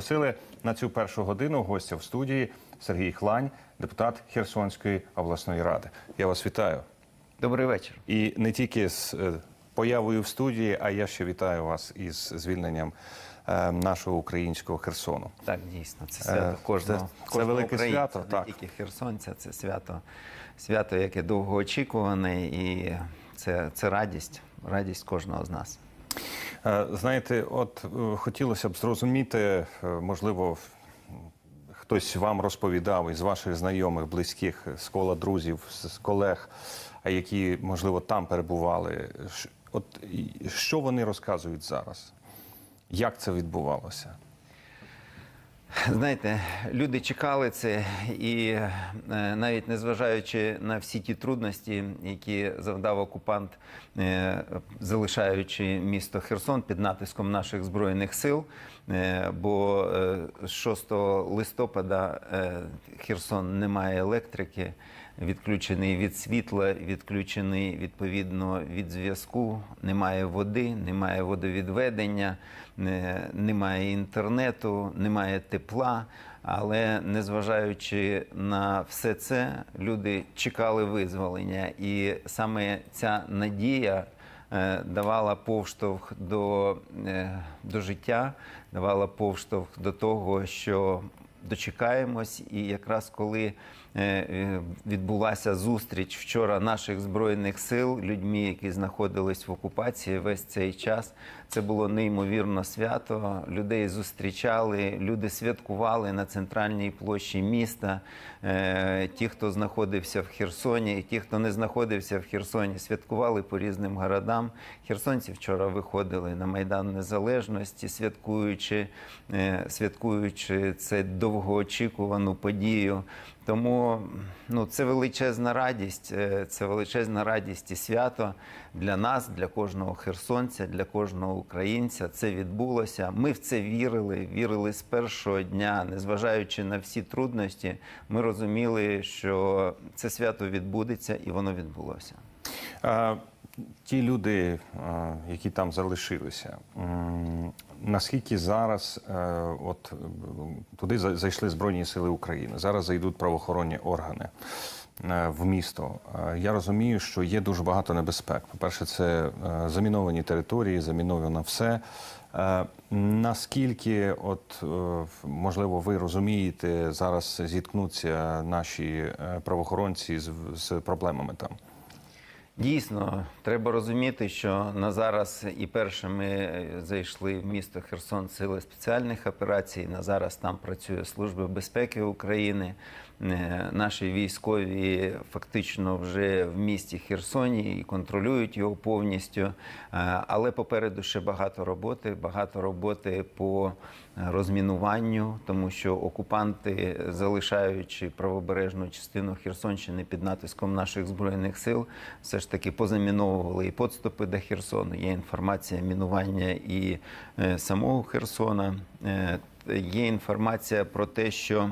Запросили на цю першу годину гостя в студії Сергій Хлань, депутат Херсонської обласної ради. Я вас вітаю. Добрий вечір. І не тільки з е, появою в студії, а я ще вітаю вас із звільненням е, нашого українського Херсону. Так, дійсно, це Е, свято кожного, це- це велике свято, не так. тільки херсонця, це свято, свято, яке довгоочікуване, і це, це радість, радість кожного з нас. Е, Знаєте, от е, хотілося б зрозуміти, е, можливо, хтось вам розповідав із ваших знайомих, близьких, з кола друзів, з колег, які, можливо, там перебували. От що вони розказують зараз? Як це відбувалося? Знаєте, люди чекали це, і е, навіть незважаючи на всі ті трудності, які завдав окупант, е, залишаючи місто Херсон під натиском наших збройних сил. е, Бо е, 6 листопада Херсон не має електрики, відключений від світла, відключений відповідно від зв'язку, немає води, немає водовідведення, немає інтернету, немає тепла. Але незважаючи на все це, люди чекали визволення, і саме ця надія е, давала повштовх до, е, до життя, давала повштовх до того, що дочекаємось, і якраз коли е, е, відбулася зустріч вчора наших збройних сил людьми, які знаходились в окупації весь цей час, це було неймовірно свято. Людей зустрічали, люди святкували на центральній площі міста. Е, Ті, хто знаходився в Херсоні, і ті, хто не знаходився в Херсоні, святкували по різним городам. Херсонці вчора виходили на Майдан Незалежності, святкуючи, е, святкуючи це довгоочікувану подію. Тому ну, це величезна радість, е, це величезна радість і свято для нас, для кожного херсонця, для кожного українця. Це відбулося. Ми в це вірили, вірили з першого дня, незважаючи на всі трудності. Ми розуміли, що це свято відбудеться, і воно відбулося. Ті люди, які там залишилися, наскільки зараз е, от, туди за- зайшли Збройні Сили України, зараз зайдуть правоохоронні органи е, в місто. Е, Я розумію, що є дуже багато небезпек. По-перше, це е, заміновані території, заміновано все. Е, Наскільки, от е, можливо, ви розумієте, зараз зіткнуться наші е, правоохоронці з, з проблемами там? Дійсно, треба розуміти, що на зараз і першими е, зайшли в місто Херсон сили спеціальних операцій. На зараз там працює Служба безпеки України. Е, Наші військові фактично вже в місті Херсоні і контролюють його повністю. Е, Але попереду ще багато роботи, багато роботи по розмінуванню, тому що окупанти, залишаючи правобережну частину Херсонщини під натиском наших збройних сил, все ж таки позаміновували і подступи до Херсону. Є інформація мінування і е, самого Херсона. Е, Є інформація про те, що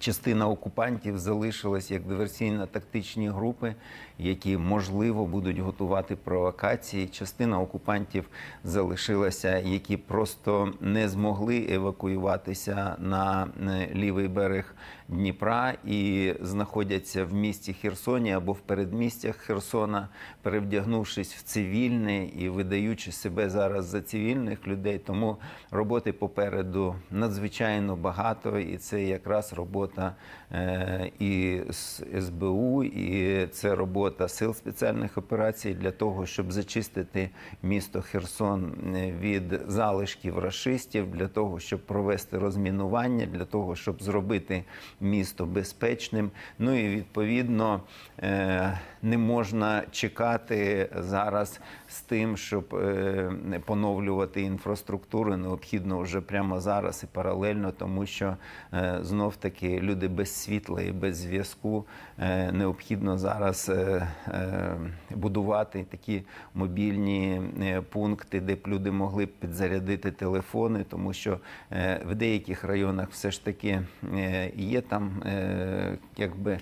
Частина окупантів залишилась як диверсійно-тактичні групи, які можливо будуть готувати провокації. Частина окупантів залишилася, які просто не змогли евакуюватися на е, лівий берег Дніпра і знаходяться в місті Херсоні або в передмістях Херсона, перевдягнувшись в цивільне і видаючи себе зараз за цивільних людей. Тому роботи попереду надзвичайно багато, і це якраз робота е, і з СБУ, і це робота сил спеціальних операцій для того, щоб зачистити місто Херсон е, від залишків рашистів, для того, щоб провести розмінування, для того, щоб зробити місто безпечним. Ну і відповідно е, не можна чекати зараз з тим, щоб е, поновлювати інфраструктуру. Необхідно вже прямо зараз і паралельно, тому що е, знов таки люди без світла і без зв'язку е, необхідно зараз е, е, будувати такі мобільні е, пункти, де б люди могли б підзарядити телефони, тому що е, в деяких районах все ж таки е, є там е, якби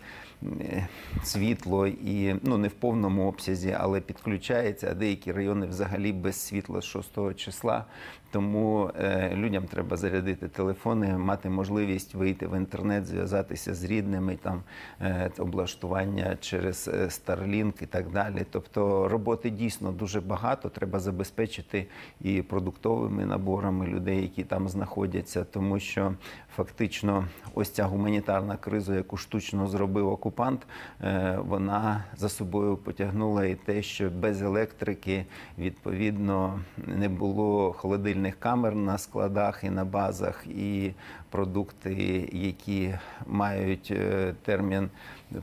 світло і ну не в повному обсязі, але підключається. А деякі райони взагалі без світла з 6 числа. Тому е, людям треба зарядити телефони, мати можливість вийти в інтернет, зв'язатися з рідними, там е, облаштування через е, Starlink і так далі. Тобто роботи дійсно дуже багато. Треба забезпечити і продуктовими наборами людей, які там знаходяться, тому що фактично ось ця гуманітарна криза, яку штучно зробив окупант, е, вона за собою потягнула і те, що без електрики відповідно не було холодильних камер на складах і на базах, і продукти, які мають е, термін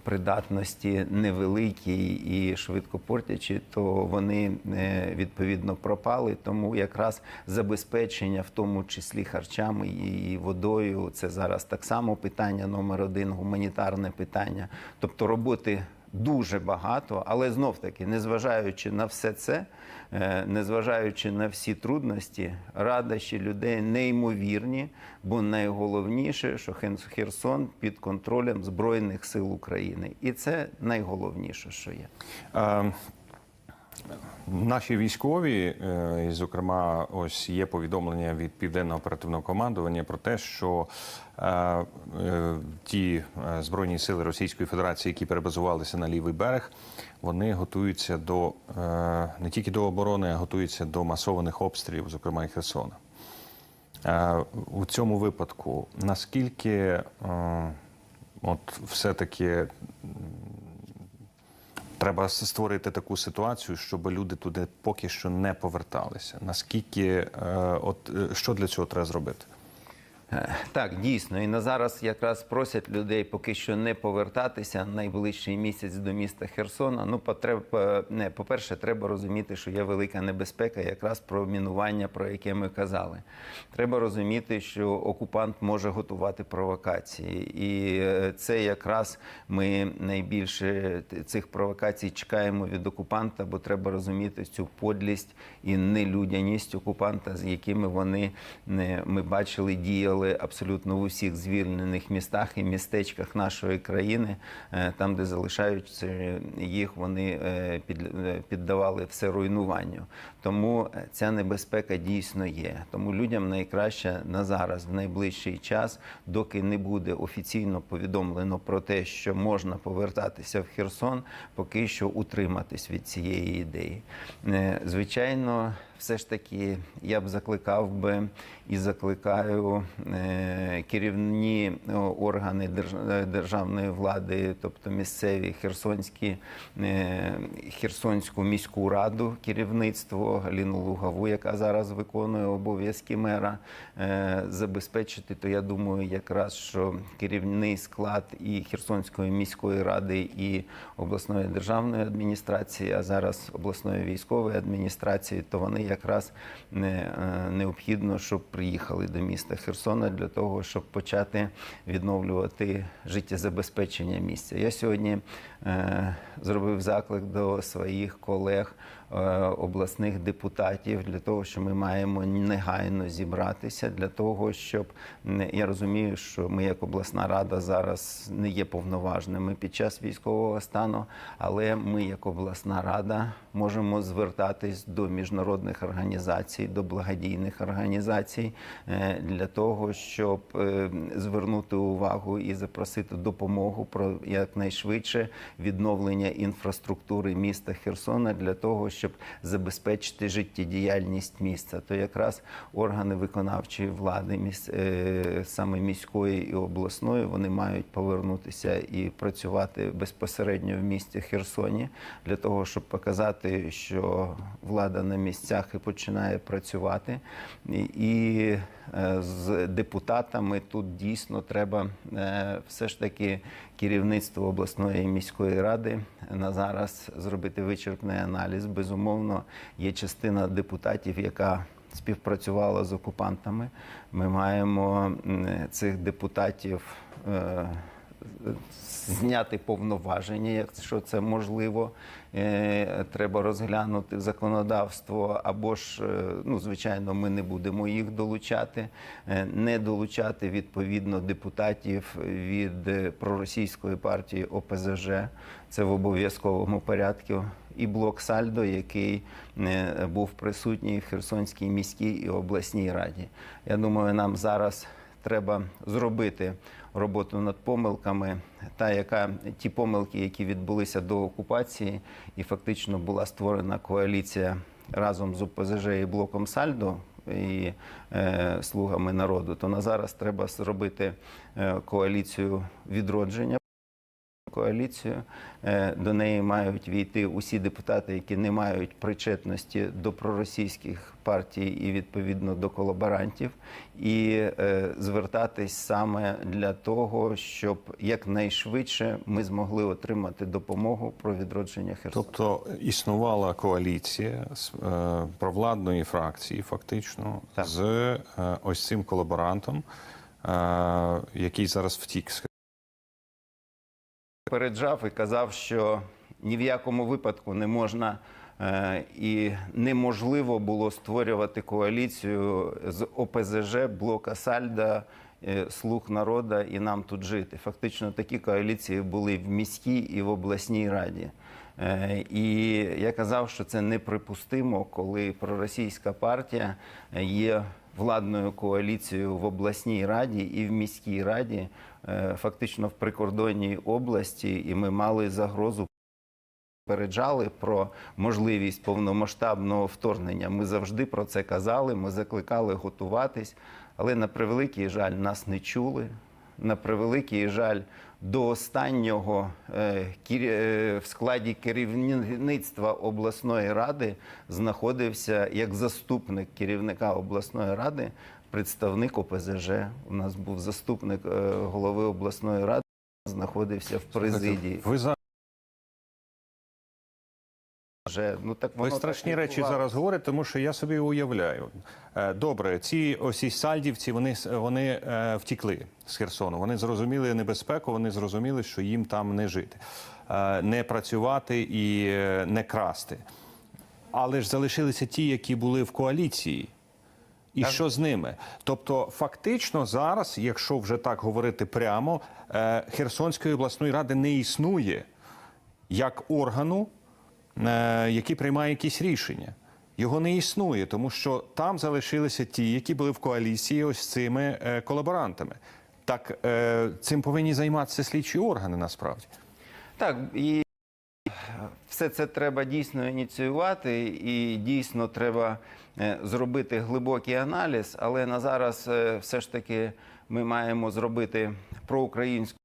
придатності невеликий і швидко портячі, то вони е, відповідно пропали. Тому якраз забезпечення, в тому числі харчами і водою, це зараз так само питання номер один, гуманітарне питання. Тобто роботи дуже багато, але знов таки, незважаючи на все це, е, незважаючи на всі трудності, радощі людей неймовірні, бо найголовніше, що Херсон під контролем Збройних сил України. І це найголовніше, що є. Наші військові, е, і, зокрема, ось є повідомлення від південного оперативного командування про те, що е, е, ті збройні сили Російської Федерації, які перебазувалися на лівий берег, вони готуються до не тільки до оборони, а готуються до масованих обстрілів, зокрема і Херсона. У цьому випадку наскільки от все-таки Треба створити таку ситуацію, щоб люди туди поки що не поверталися. Наскільки е, от е, що для цього треба зробити? Е, Так, дійсно, і на зараз якраз просять людей поки що не повертатися найближчий місяць до міста Херсона. Ну, потреба не по-перше, треба розуміти, що є велика небезпека, якраз про мінування, про яке ми казали. Треба розуміти, що окупант може готувати провокації, і е, це якраз ми найбільше цих провокацій чекаємо від окупанта, бо треба розуміти цю подлість і нелюдяність окупанта, з якими вони ми бачили діяли абсолютно в усіх звільнених містах і містечках нашої країни, е, там, де залишаються їх, вони е, е, піддавали все руйнуванню. Тому ця небезпека дійсно є. Тому людям найкраще на зараз, в найближчий час, доки не буде офіційно повідомлено про те, що можна повертатися в Херсон, поки що утриматись від цієї ідеї. Звичайно, все ж таки я б закликав би і закликаю е, керівні е, органи е, державної влади, тобто місцеві херсонські, Херсонську міську раду, керівництво Галіну Лугову, яка зараз виконує обов'язки мера, забезпечити. То я думаю, якраз що керівний склад і Херсонської міської ради, і обласної державної адміністрації, а зараз обласної військової адміністрації, то вони якраз е, необхідно, щоб приїхали до міста Херсона для того, щоб почати відновлювати життєзабезпечення місця. Я сьогодні е, зробив заклик до своїх колег. е, Обласних депутатів для того, що ми маємо негайно зібратися для того, щоб я розумію, що ми як обласна рада зараз не є повноважними під час військового стану, але ми як обласна рада можемо звертатись до міжнародних організацій, до благодійних організацій е, для того, щоб е, звернути увагу і запросити допомогу про якнайшвидше відновлення інфраструктури міста Херсона для того, щоб забезпечити життєдіяльність міста. То якраз органи виконавчої влади, е, саме міської і обласної, вони мають повернутися і працювати безпосередньо в місті Херсоні для того, щоб показати, що влада на місцях і починає працювати. І, е, з депутатами тут дійсно треба е, все ж таки керівництво обласної міської ради на зараз зробити вичерпний аналіз. Безумовно, є частина депутатів, яка співпрацювала з окупантами. Ми маємо цих депутатів. Зняти повноваження, якщо це можливо, Е, треба розглянути законодавство, або ж, е, ну звичайно, ми не будемо їх долучати, Е, не долучати відповідно депутатів від проросійської партії ОПЗЖ. Це в обов'язковому порядку. і блок Сальдо, який був присутній в Херсонській міській і обласній раді. Я думаю, нам зараз треба зробити роботу над помилками, та яка ті помилки, які відбулися до окупації, і фактично була створена коаліція разом з ОПЗЖ і блоком Сальдо. І е, слугами народу, то на зараз треба зробити е, коаліцію відродження. Коаліцію Е, до неї мають війти усі депутати, які не мають причетності до проросійських партій і відповідно до колаборантів, і е, звертатись саме для того, щоб якнайшвидше ми змогли отримати допомогу про відродження Херсона. Тобто існувала коаліція з е, провладної фракції, фактично, Так. з ось цим колаборантом, який зараз втік Переджав і казав, що ні в якому випадку не можна е, і неможливо було створювати коаліцію з ОПЗЖ, блока Сальда, е, Слуг народа і нам тут жити. Фактично такі коаліції були в міській і в обласній раді. Е, І я казав, що це неприпустимо, коли проросійська партія є владною коаліцією в обласній раді і в міській раді, е, фактично в прикордонній області, і ми мали загрозу. Попереджали про можливість повномасштабного вторгнення. Ми завжди про це казали. Ми закликали готуватись, але на превеликий жаль нас не чули. На превеликий жаль, до останнього е, е, в складі керівництва обласної ради знаходився як заступник керівника обласної ради, представник ОПЗЖ. У нас був заступник е, голови обласної ради, знаходився в президії. Вже, ну так ви страшні так речі зараз говорите, тому що я собі уявляю. Е, Добре, ці осі сальдівці вони вони е, втікли з Херсону. Вони зрозуміли небезпеку, вони зрозуміли, що їм там не жити, е, не працювати і не красти. Але ж залишилися ті, які були в коаліції. І що з ними? Тобто, фактично, зараз, якщо вже так говорити прямо, е, Херсонської обласної ради не існує як органу, який приймає якісь рішення. Його не існує, тому що там залишилися ті, які були в коаліції ось з цими е, колаборантами. Так е, цим повинні займатися слідчі органи насправді. Так, і все це треба дійсно ініціювати, і дійсно треба е, зробити глибокий аналіз. Але на зараз е, все ж таки ми маємо зробити проукраїнську е,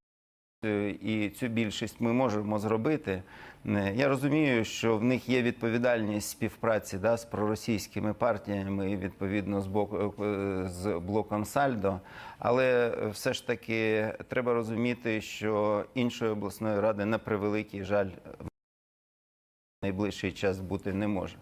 і цю більшість ми можемо зробити. Е, Я розумію, що в них є відповідальність співпраці да, з проросійськими партіями і відповідно з, бок, е, з блоком Сальдо. Але е, все ж таки треба розуміти, що іншої обласної ради на превеликий жаль в найближчий час бути не може.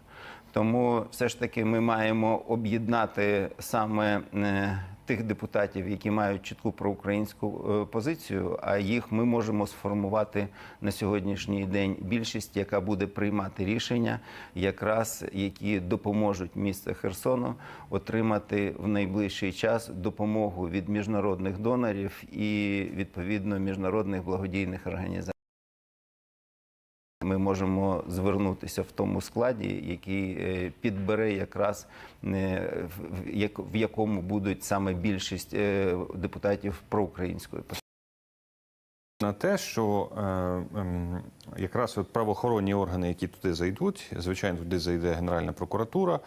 Тому все ж таки ми маємо об'єднати саме е, тих депутатів, які мають чітку проукраїнську е, позицію, а їх ми можемо сформувати на сьогоднішній день більшість, яка буде приймати рішення, якраз які допоможуть місту Херсону отримати в найближчий час допомогу від міжнародних донорів і відповідно міжнародних благодійних організацій. Ми можемо звернутися в тому складі, який е, підбере якраз е, в- в як- в якому будуть саме більшість е, депутатів проукраїнської на те, що е, ем, якраз от правоохоронні органи, які туди зайдуть, звичайно, туди зайде Генеральна прокуратура,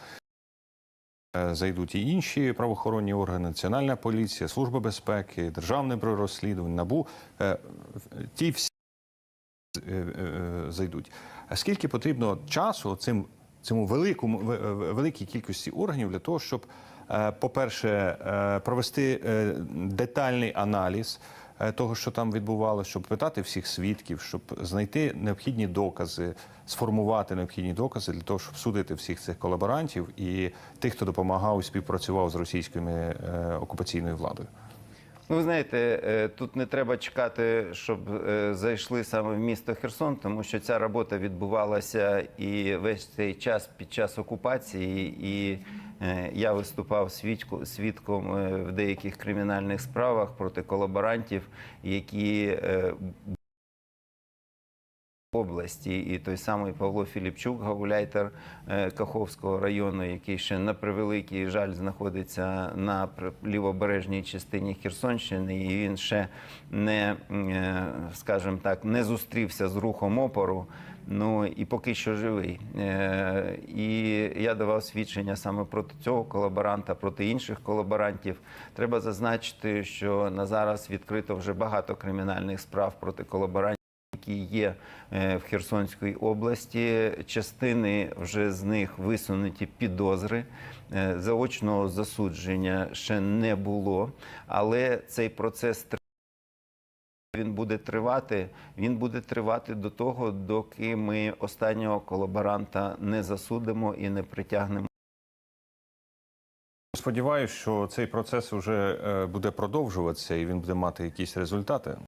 е, зайдуть і інші правоохоронні органи, Національна поліція, Служба безпеки, Державне бюро розслідувань, НАБУ. Е, ті всі е, е, зайдуть. А скільки потрібно часу цим, цьому великому великій кількості органів для того, щоб, е, по-перше, е, провести е, детальний аналіз е, того, що там відбувалося, щоб питати всіх свідків, щоб знайти необхідні докази, сформувати необхідні докази для того, щоб судити всіх цих колаборантів і тих, хто допомагав і співпрацював з російською е, окупаційною владою. Ну, ви знаєте, е, тут не треба чекати, щоб е, зайшли саме в місто Херсон, тому що ця робота відбувалася і весь цей час під час окупації. І е, я виступав свідку- свідком в деяких кримінальних справах проти колаборантів, які області, і той самий Павло Філіпчук, гауляйтер е, Каховського району, який ще на превеликий жаль знаходиться на лівобережній частині Херсонщини, і він ще не, е, скажімо так, не зустрівся з рухом опору. Ну і поки що живий. Е, І я давав свідчення саме проти цього колаборанта, проти інших колаборантів. Треба зазначити, що на зараз відкрито вже багато кримінальних справ проти колаборантів які є е, в Херсонській області. Частини вже з них висунуті підозри. Е, Заочного засудження ще не було, але цей процес він буде тривати. Він буде тривати до того, доки ми останнього колаборанта не засудимо і не притягнемо. Сподіваюсь, що цей процес вже е, буде продовжуватися і він буде мати якісь результати.